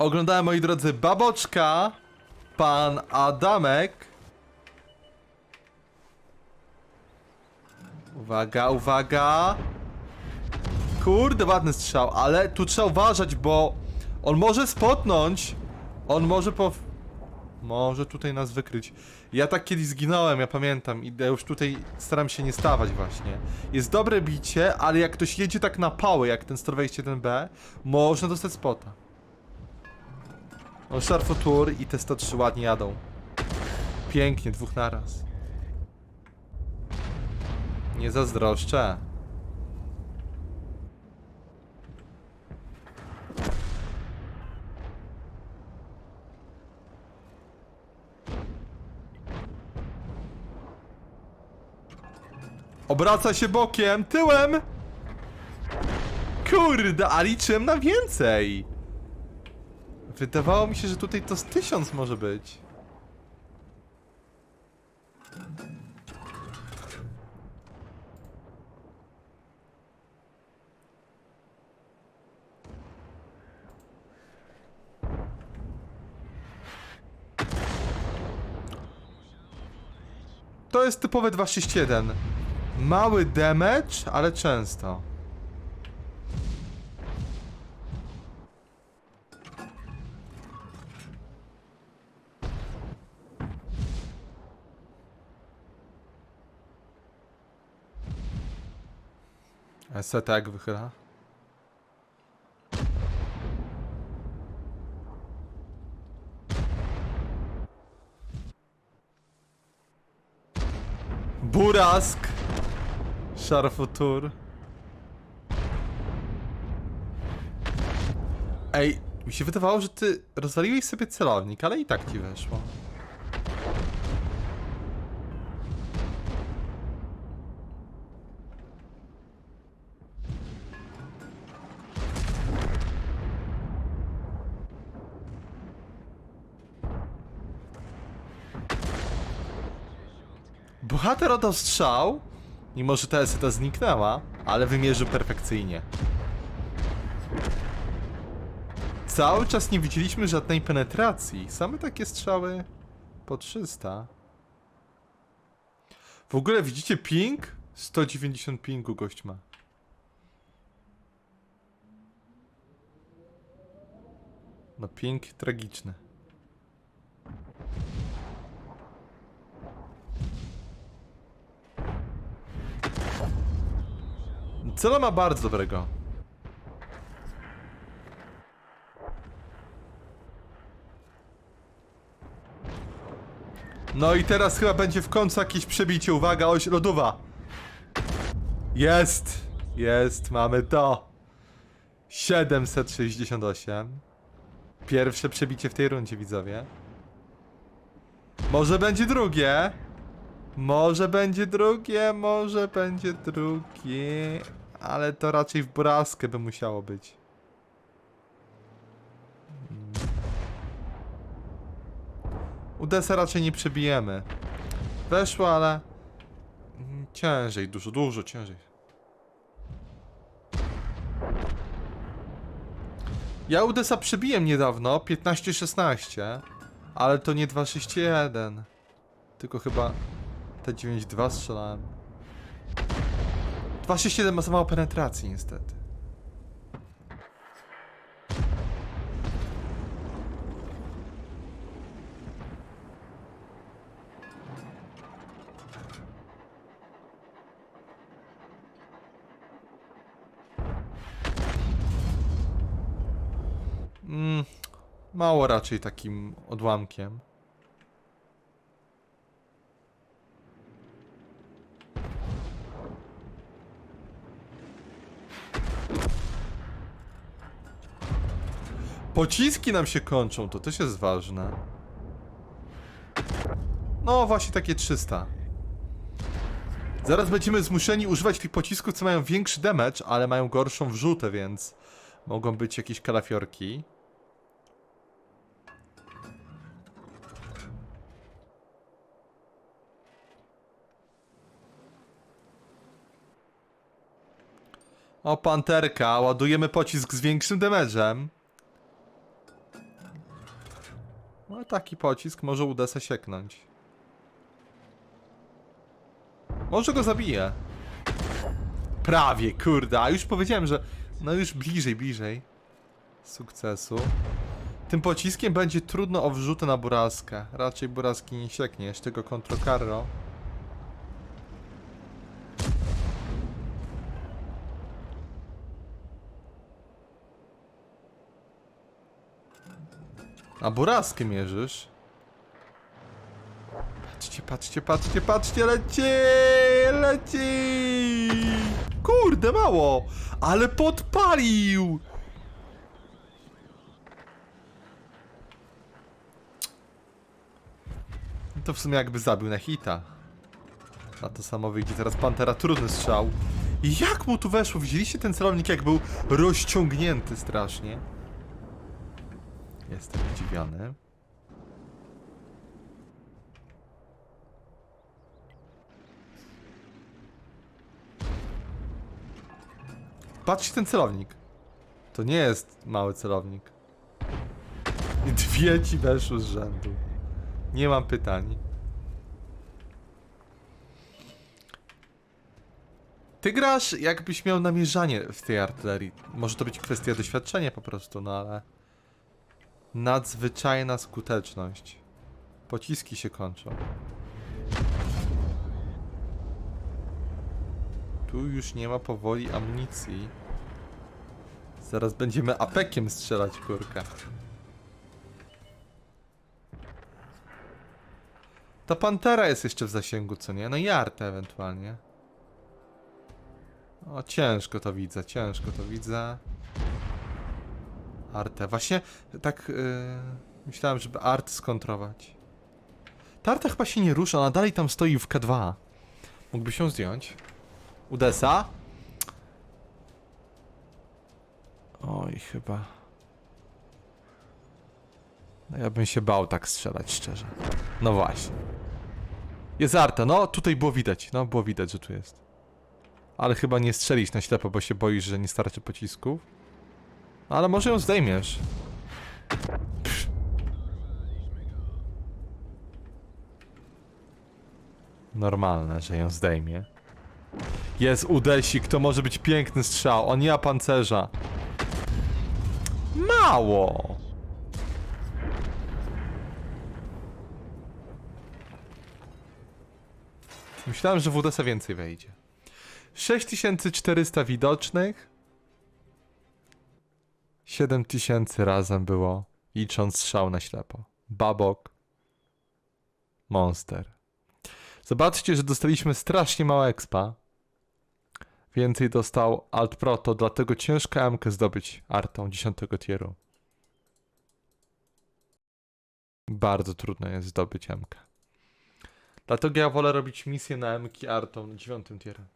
Oglądałem, moi drodzy, Baboczka, pan Adamek. Uwaga, uwaga. Kurde, ładny strzał, ale tu trzeba uważać, bo on może spotnąć. On może po... Może tutaj nas wykryć. Ja tak kiedyś zginąłem, ja pamiętam i już tutaj staram się nie stawać właśnie. Jest dobre bicie, ale jak ktoś jedzie tak na pały, jak ten 121B, można dostać spota. O, Szarfotur i te 103 ładnie jadą. Pięknie, dwóch naraz. Nie zazdroszczę. Obraca się bokiem, tyłem! Kurde, a liczyłem na więcej! Wydawało mi się, że tutaj to z tysiąc może być. To jest typowe 261. Mały damage, ale często. Se tak wychyla. Burask! Szarfutur. Ej, mi się wydawało, że ty rozwaliłeś sobie celownik, ale i tak ci weszło. Bohater oddał strzał, mimo że ta eseta zniknęła, ale wymierzył perfekcyjnie. Cały czas nie widzieliśmy żadnej penetracji, same takie strzały po 300. W ogóle widzicie ping? 190 pingu gość ma. No ping tragiczny. Cela ma bardzo dobrego. No i teraz chyba będzie w końcu jakieś przebicie. Uwaga, oś lodowa. Jest! Jest, mamy to. 768. Pierwsze przebicie w tej rundzie, widzowie. Może będzie drugie. Może będzie drugie, może będzie drugie. Ale to raczej w braskę by musiało być. Mm. Udesa raczej nie przebijemy. Weszło, ale... mm, Ciężej, dużo, dużo ciężej. Ja Udesa przebiłem niedawno, 15-16. Ale to nie 261. Tylko chyba T92 strzelałem. 267 ma za mało penetracji niestety. Mm, mało raczej takim odłamkiem. Pociski nam się kończą, to też jest ważne. No właśnie takie 300. Zaraz będziemy zmuszeni używać tych pocisków, co mają większy damage, ale mają gorszą wrzutę, więc mogą być jakieś kalafiorki. O, panterka, ładujemy pocisk z większym damage'em. Taki pocisk może Udesa sieknąć. Może go zabije. Prawie, kurde, a już powiedziałem, że no już bliżej, bliżej sukcesu. Tym pociskiem będzie trudno o wrzutę na Buraskę. Raczej Buraski nie sieknie, jeszcze go Contro Carro. A Buraskę mierzysz? Patrzcie, patrzcie, patrzcie, patrzcie, leci! Leci! Kurde, mało! Ale podpalił! To w sumie jakby zabił na hita. Na to samo wyjdzie teraz Pantera, trudny strzał. Jak mu tu weszło? Widzieliście ten celownik jak był rozciągnięty strasznie? Jestem zdziwiony. Patrzcie ten celownik. To nie jest mały celownik. I Dwie ci weszły z rzędu. Nie mam pytań. Ty grasz jakbyś miał namierzanie w tej artylerii. Może to być kwestia doświadczenia po prostu, no ale... Nadzwyczajna skuteczność. Pociski się kończą. Tu już nie ma powoli amunicji. Zaraz będziemy apekiem strzelać, kurka. Ta pantera jest jeszcze w zasięgu, co nie? No i artę ewentualnie. O, ciężko to widzę, ciężko to widzę. Artę. Właśnie tak yy, myślałem, żeby art skontrować. Ta arta chyba się nie rusza, ona dalej tam stoi w K2. Mógłby się zdjąć. Udesa? Oj, chyba. No ja bym się bał tak strzelać, szczerze. No właśnie. Jest arta, no tutaj było widać, no było widać, że tu jest. Ale chyba nie strzelisz na ślepo, bo się boisz, że nie starczy pocisków. Ale może ją zdejmiesz. Normalne, że ją zdejmie. Jest Udesik, to może być piękny strzał. On ma pancerza. Mało! Myślałem, że w UDS więcej wejdzie. 6400 widocznych. 7000 razem było, licząc strzał na ślepo. Babok. Monster. Zobaczcie, że dostaliśmy strasznie mało expa. Więcej dostał Alt Proto, dlatego ciężko MK zdobyć artą 10 tieru. Bardzo trudno jest zdobyć MK. Dlatego ja wolę robić misję na MK artą 9 tierem.